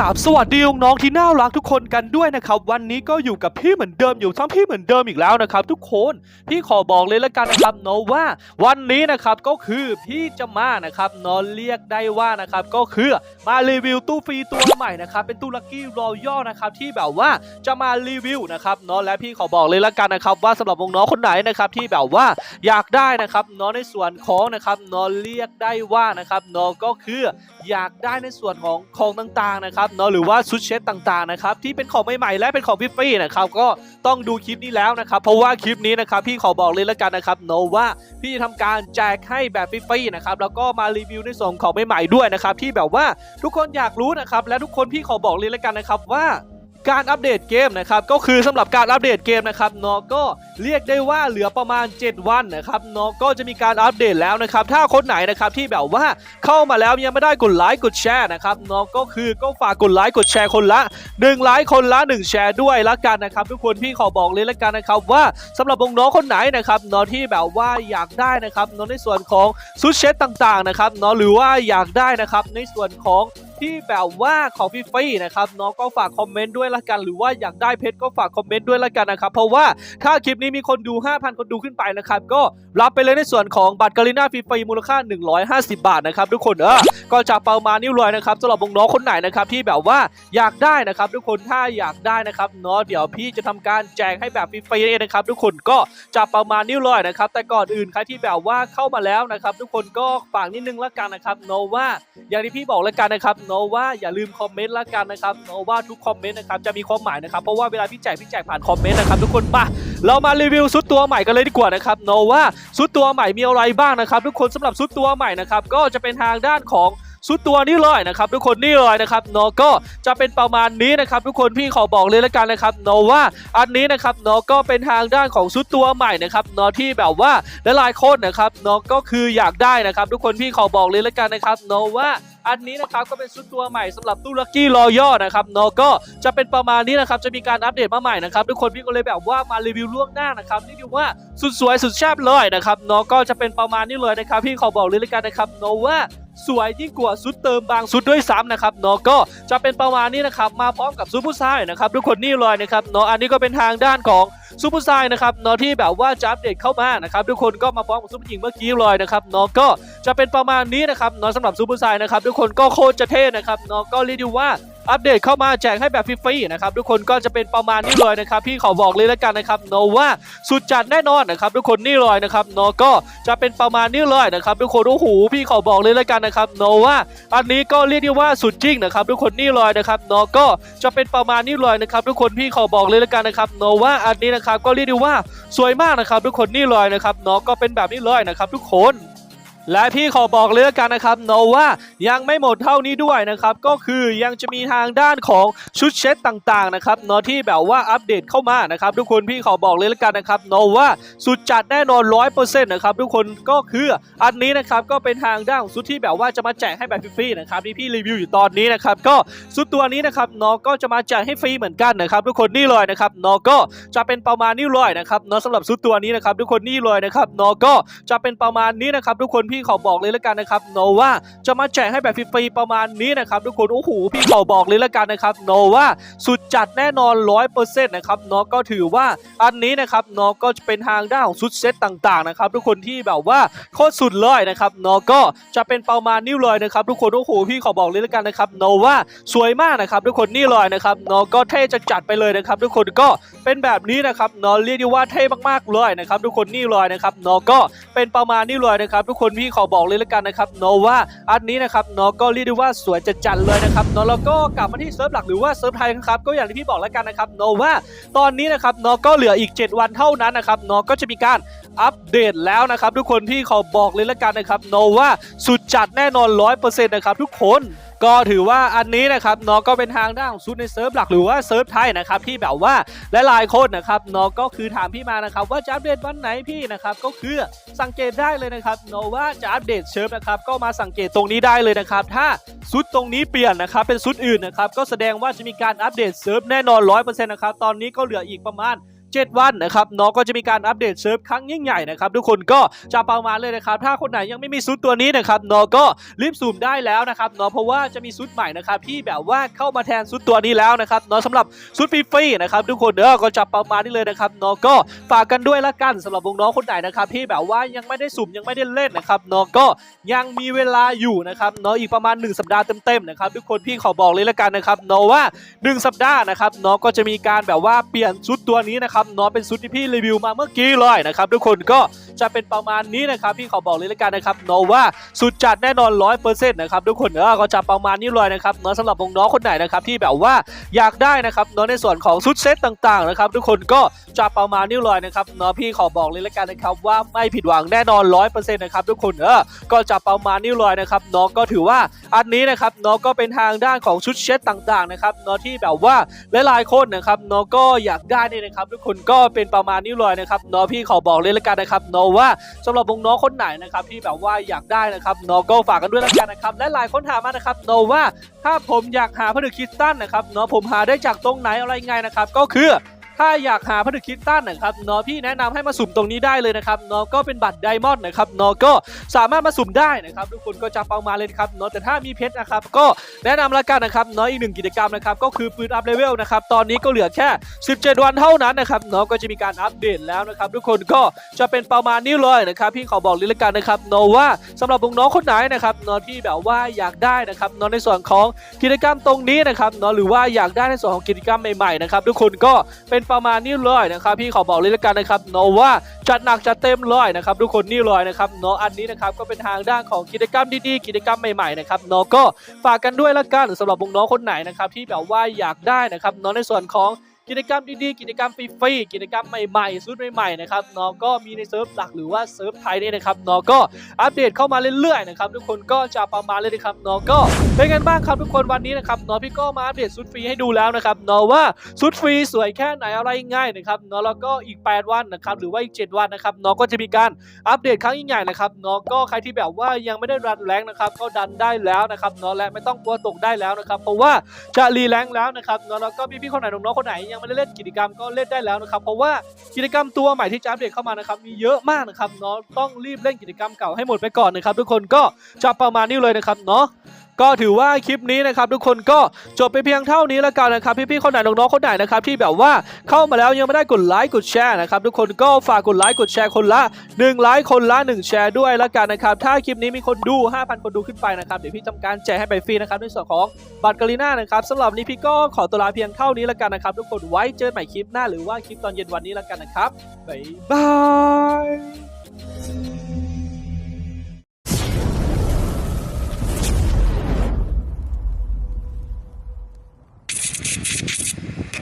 กับสวัสดีน้องๆที่น่ารักทุกคนกันด้วยนะครับ วันนี้ก็อยู่กับพี่เหมือนเดิมอยู่ทั้งพี่เหมือนเดิมอีกแล้วนะครับ ทุกคนพี่ขอบอกเลยละกันนะครับเนาะว่า วันนี้นะครับก็คือพี่จะมานะครับเนอะเรียกได้ว่านะครับก็คือมารีวิวตู้ฟรีตัวใหม่นะครับเป็นตู้ลัคกี้รอยัลนะครับที่แบบว่าจะมารีวิวนะครับเนาะและพี่ขอบอกเลยละกันนะครับว่าสำหรับน้องๆคนไหนนะครับที่แบบว่าอยากได้นะครับเนาะในส่วนของนะครับเนาะเรียกได้ว่านะครับเนาะก็คืออยากได้ในส่วนของของต่างๆนะครับเนาะหรือว่าชุดเช็ดต่างๆนะครับที่เป็นของใหม่ๆและเป็นของฟิฟี่นะครับก็ต้องดูคลิปนี้แล้วนะครับเพราะว่าคลิปนี้นะครับพี่ขอบอกเลยแล้วกันนะครับเนาะว่าพี่จะทำการแจกให้แบบฟรีๆนะครับแล้วก็มารีวิวในส่วนของใหม่ๆด้วยนะครับที่แบบว่าทุกคนอยากรู้นะครับและทุกคนพี่ขอบอกเลยแล้วกันนะครับว่า การอัปเดตเกมนะครับก็คือสำหรับการอัปเดตเกมนะครับเนาะก็เรียกได้ว่าเหลือประมาณ 7 วันนะครับเนาะก็จะมีการอัปเดตแล้วนะครับถ้าคนไหนนะครับที่แบบว่าเข้ามาแล้วยังไม่ได้กดไลค์กดแชร์นะครับเนาะก็คือก็ฝากกดไลค์กดแชร์คนละ1ไลค์คนละ 1 แชร์ด้วยละกันนะครับทุกคนพี่ขอบอกเลยละกันนะครับว่าสำหรับน้องๆคนไหนนะครับเนาะที่แบบว่าอยากได้นะครับเนาะในส่วนของซูเชตต่างๆนะครับเนาะหรือว่าอยากได้นะครับในส่วนของ ที่แบบว่าของฟรีๆนะครับน้องก็ฝากคอมเมนต์ด้วยละกัน หรือว่าอยากได้เพชรก็ฝากคอมเมนต์ด้วยละกันนะครับ เพราะว่าถ้าคลิปนี้มีคนดู 5,000 คนดูขึ้นไปนะครับ ก็รับไปเลยในส่วนของบัตรกาลิน่าฟรีๆมูลค่า 150 บาทนะครับทุกคนเออก็จะประมาณนี้เลยนะครับสำหรับน้องคนไหนนะครับที่แบบว่าอยากได้นะครับทุกคนถ้าอยากได้นะครับเนาะเดี๋ยวพี่จะทำการแจกให้แบบฟรีๆนะครับทุกคนก็จะประมาณนี้เลยนะครับแต่ก่อนอื่นใครที่แบบว่าเข้ามาแล้วนะครับ ทุกคนก็ฝากนิดนึงละกันนะครับเนาะว่าอย่างที่พี่บอกล้วกันนะครับโนว่าอย่าลืมคอมเมนต์ละกันนะครับโนว่าทุกคอมเมนต์นะครับจะมีความหมายนะครับเพราะว่าเวลาพี่แจกพี่แจกผ่านคอมเมนต์นะครับทุกคนมาเรามารีวิวซุดตัวใหม่กันเลยดีกว่านะครับโนว่าซุดตัวใหม่มีอะไรบ้างนะครับทุกคนสำหรับซุดตัวใหม่นะครับก็จะเป็นทางด้านของซุดตัวนี้เลยนะครับทุกคนนี่เลยนะครับโนก็จะเป็นประมาณนี้นะครับทุกคนพี่ขอบอกเลยละกันนะครับโนว่าอันนี้นะครับโนก็เป็นทางด้านของซุดตัวใหม่นะครับโนที่แบบว่าหลายๆคนนะครับโนก็คืออยากได้นะครับ ทุกคนพี่ขอบอกเลยละกันนะครับโนว่า อันนี้นะครับก็เป็นชุดตัวใหม่สำหรับตู้ลักกี้รอย่อนะครับเนาะก็จะเป็นประมาณนี้นะครับจะมีการอัปเดตมาใหม่นะครับทุกคนพี่ก็เลยแบบว่ามารีวิวล่วงหน้านะครับนี่ดูว่าสุดสวยสุดแซ่บเลยนะครับเนาะก็จะเป็นประมาณนี้เลยนะครับพี่ขอบอกเลยละกันนะครับเนาะว่าสวยยิ่งกว่าชุดเติมบางชุดด้วยซ้ำนะครับเนาะก็จะเป็นประมาณนี้นะครับมาพร้อมกับซุปผู้ชายนะครับทุกคนนี่เลยนะครับเนาะอันนี้ก็เป็นทางด้านของซูเปอร์ไซน์นะครับเนาะที่แบบว่าจะอัปเดตเข้ามานะครับทุกคนก็มาพร้อมกับซูเปอร์หญิงเมื่อกี้เลยนะครับเนาะก็ จะเป็นประมาณนี้นะครับเนาะสำหรับซูเปอร์ไซน์นะครับทุกคนก็โคตรจะเท่นะครับเนาะก็เรียกได้ว่าอัปเดตเข้ามาแจกให้แบบฟรีๆนะครับทุกคนก็จะเป็นประมาณนี้เลยนะครับพี่ขอบอกเลยแล้วกันนะครับเนาะว่าสุดจัดแน่นอนนะครับทุกคนนี่เลยนะครับเนาะก็จะเป็นประมาณนี้เลยนะครับทุกคนโอ้โหพี่ขอบอกเลยแล้วกันนะครับเนาะว่าอันนี้ก็เรียกได้ว่าสุดจริงนะครับทุกคนนี่เลยนะครับเนาะก็จะเป็นประมาณนี้เลยนะครับทุกคนพี่ขอบอกเลยแล้วกันนะครับเนาะว่าอันนี้นะครับก็เรียกได้ว่าสวยมากนะครับทุกคนนี่เลยนะครับเนาะก็เป็นแบบนี้เลยนะครับทุกคน และพี่ขอบอกเลยละกันนะครับเนาะว่ายังไม่หมดเท่านี้ด้วยนะครับ ก็คือยังจะมีทางด้านของชุดเช็ดต่างๆนะครับเนาะที่แบบว่าอัปเดตเข้ามานะครับ ทุกคนพี่ขอบอกเลยละกันนะครับเนาะว่าสุดจัดแน่นอนร้อยเปอร์เซ็นต์นะครับทุกคนก็คืออันนี้นะครับก็เป็นทางด้านของชุดที่แบบว่าจะมาแจกให้แบบฟรีๆนะครับที่พี่รีวิวอยู่ตอนนี้นะครับก็ชุดตัวนี้นะครับเนาะก็จะมาแจกให้ฟรีเหมือนกันนะครับ ทุกคนนี่เลยนะครับเนาะก็จะเป็นประมาณนี้เลยนะครับเนาะสำหรับชุดตัวนี้นะครับทุกคนนี่เลยนะครับเนาะก็จะเป็นประมาณนี้นะครับทุกคนพี่ี่ขอบอกเลยละกันนะครับเนว่าจะมาแจกให้แบบฟรีๆประมาณนี้นะครับทุกคนโอ้โหพี่ขอบอกเลยละกันนะครับเนว่าสุดจัดแน่นอนร้อยเปอร์เซ็นต์นะครับเนาะก็ถือว่าอันนี้นะครับเนาะก็จะเป็นทางด้านของชุดเซตต่างๆนะครับทุกคนที่แบบว่าโคตรสุดเลยนะครับเนาะก็จะเป็นประมาณนี้เลยนะครับทุกคนโอ้โหพี่ขอบอกเลยละกันนะครับเนว่าสวยมากนะครับทุกคนนี่เลยนะครับเนาะก็เท่จะจัดไปเลยนะครับ ทุกคนก็เป็นแบบนี้นะครับเนาะเรียกได้ว่าเท่มากๆเลยนะครับทุกคนนี่เลยนะครับเนาะก็เป็นประมาณนี้เลยนะครับทุกคนพี่ขอบอกเลยละกันนะครับเนาะว่าอันนี้นะครับเนาะก็เรียกได้ว่าสวยจะจัดเลยนะครับเนาะแล้วก็กลับมาที่เซิร์ฟหลักหรือว่าเซิร์ฟไทยนะครับก็อย่างที่พี่บอกแล้วกันนะครับเนาะว่าตอนนี้นะครับเนาะก็เหลืออีก 7 วันเท่านั้นนะครับเนาะก็จะมีการอัปเดตแล้วนะครับทุกคนพี่ขอบอกเลยละกันนะครับโนว่าสุดจัดแน่นอน 100%นะครับทุกคน ก็ถือว่าอันนี้นะครับเนาะก็เป็นทางด้านของซุดในเซิร์ฟหลักหรือว่าเซิร์ฟไทยนะครับที่แบบว่าหลายๆคนนะครับเนาะก็คือถามพี่มานะครับว่าจะอัปเดตวันไหนพี่นะครับก็คือสังเกตได้เลยนะครับเนาะว่าจะอัปเดตเซิร์ฟนะครับก็มาสังเกตตรงนี้ได้เลยนะครับถ้าซุดตรงนี้เปลี่ยนนะครับเป็นซุดอื่นนะครับก็แสดงว่าจะมีการอัปเดตเซิร์ฟแน่นอน100%นะครับตอนนี้ก็เหลืออีกประมาณ 7 วันนะครับเนาะก็จะมีการอัปเดตเซิร์ฟครั้งยิ่งใหญ่นะครับทุกคนก็จะประมาณเลยนะครับถ้าคนไหนยังไม่มีซุดตัวนี้นะครับเนาะก็รีบสุ่มได้แล้วนะครับเนาะเพราะว่าจะมีซุดใหม่นะครับที่แบบว่าเข้ามาแทนซุดตัวนี้แล้วนะครับเนาะสำหรับซุดฟรีๆนะครับทุกคนเออก็จะประมาณนี้เลยนะครับเนาะก็ฝากกันด้วยละกันสำหรับวงน้องคนไหนนะครับที่แบบว่ายังไม่ได้สุ่มยังไม่ได้เล่นนะครับเนาะก็ยังมีเวลาอยู่นะครับเนาะอีกประมาณ 1 สัปดาห์เต็มๆนะครับทุกคนพี่ขอบอกเลยละกันนะครับเนาะว่า 1 สัปดาห์นะครับเนาะก็จะมีการแบบว่าเปลี่ยนชุดตัวนี้นะครับเนาะเป็นชุดที่พี่รีวิวมาเมื่อกี้เลยนะครับทุกคนก็ จะเป็นประมาณนี้นะครับพี่ขอบอกเลยละกันนะครับเนาะว่าสุดจัดแน่นอนร้อยเปอร์เซ็นต์นะครับทุกคนเออก็จะประมาณนี้เลยนะครับเนาะสำหรับวงน้องคนไหนนะครับที่แบบว่าอยากได้นะครับเนาะในส่วนของชุดเซตต่างๆนะครับทุกคนก็จะประมาณนี้เลยนะครับเนาะพี่ขอบอกเลยละกันนะครับว่าไม่ผิดหวังแน่นอนร้อยเปอร์เซ็นต์นะครับทุกคนเออก็จะประมาณนี้เลยนะครับเนาะก็ถือว่าอันนี้นะครับเนาะก็เป็นทางด้านของชุดเซตต่างๆนะครับเนาะที่แบบว่าหลายๆคนนะครับเนาะก็อยากได้นี่นะครับ ทุกคนก็เป็นประมาณนี้เลยนะครับเนาะพี่ขอบอกเลยละกันนะครับเนาะว่าสำหรับวงน้องคนไหนนะครับที่แบบว่าอยากได้นะครับน้องก็ฝากกันด้วยละกันนะครับและหลายคนถามมานะครับเนาว่าถ้าผมอยากหาผลึกคริสตันนะครับเนาะผมหาได้จากตรงไหนอะไรไงนะครับก็คือ ถ้าอยากหาผลึกคริสตัลนะครับเนาะพี่แนะนำให้มาสุ่มตรงนี้ได้เลยนะครับเนาะก็เป็นบัตรไดมอนด์นะครับเนาะก็สามารถมาสุ่มได้นะครับทุกคนก็จะเอามาเลยครับเนาะแต่ถ้ามีเพชรนะครับก็แนะนำละกันนะครับเนาะอีกหนึ่งกิจกรรมนะครับก็คือปืนอัพเลเวลนะครับตอนนี้ก็เหลือแค่ 17 วันเท่านั้นนะครับเนาะก็จะมีการอัปเดตแล้วนะครับทุกคนก็จะเป็นประมาณนี้เลยนะครับพี่ขอบอกเลยละกันนะครับเนาะว่าสำหรับน้องคนไหนนะครับเนาะที่แบบว่าอยากได้นะครับเนาะในส่วนของกิจกรรมตรงนี้นะครับเนาะหรือว่าอยากได้ในส่วนของกิจกรรมใหม่ๆนะครับทุกคนก็เป็นประมาณนี้เลยนะครับพี่ขอบอกเลยละกันนะครับเนาะว่าจัดหนักจัดเต็มเลยนะครับทุกคนนี่เลยนะครับเนาะอันนี้นะครับก็เป็นทางด้านของกิจกรรมดีๆกิจกรรมใหม่ๆนะครับเนาะก็ฝากกันด้วยละกันสำหรับวงน้องคนไหนนะครับที่แบบว่าอยากได้นะครับเนาะในส่วนของ กิจกรรมดีๆ กิจกรรมฟรีๆ กิจกรรมใหม่ๆ สุดใหม่ๆ นะครับเนาะก็มีในเซิร์ฟหลักหรือว่าเซิร์ฟไทยนี่นะครับเนาะก็อัปเดตเข้ามาเรื่อยๆ นะครับทุกคนก็จะประมาณเลยนะครับเนาะก็เป็นกันบ้างครับทุกคนวันนี้นะครับเนาะพี่ก็มาอัปเดตสุดฟรีให้ดูแล้วนะครับเนาะว่าสุดฟรีสวยแค่ไหนอะไรง่ายนะครับเนาะแล้วก็อีก 8 วันนะครับหรือว่าอีก 7 วันนะครับเนาะก็จะมีการอัปเดตครั้งยิ่งใหญ่นะครับเนาะก็ใครที่แบบว่ายังไม่ได้รันแรงนะครับก็ดันได้แล้วนะครับเนาะและไม่ต้องกลัวตกได้แล้วนะครับเพราะว่าจะรีแรงแล้วนะครับเนาะแล้วก็พี่ๆคนไหนน้องๆคนไหนยังไม่ได้เล่นกิจกรรมก็เล่นได้แล้วนะครับ เพราะว่ากิจกรรมตัวใหม่ที่จะอัปเดตเข้ามานะครับมีเยอะมากนะครับเนาะต้องรีบเล่นกิจกรรมเก่าให้หมดไปก่อนนะครับทุกคนก็จะประมาณนี้เลยนะครับเนาะ ก็ถือว่าคลิปนี้นะครับทุกคนก็จบไปเพียงเท่านี้แล้วกันนะครับพี่ๆคนไหนน้องๆคนไหนนะครับที่แบบว่าเข้ามาแล้วยังไม่ได้กดไลค์กดแชร์นะครับทุกคนก็ฝากกดไลค์กดแชร์คนละ1ไลค์คนละ 1 แชร์ด้วยแล้วกันนะครับถ้าคลิปนี้มีคนดู 5,000 คนดูขึ้นไปนะครับเดี๋ยวพี่ทำการแจกให้ไปฟรีนะครับในส่วนของบัตรกาลิน่านะครับสำหรับนี้พี่ก็ขอตัวลาเพียงเท่านี้แล้วกันนะครับทุกคนไว้เจอกันใหม่คลิปหน้าหรือว่าคลิปตอนเย็นวันนี้แล้วกันนะครับบ๊ายบาย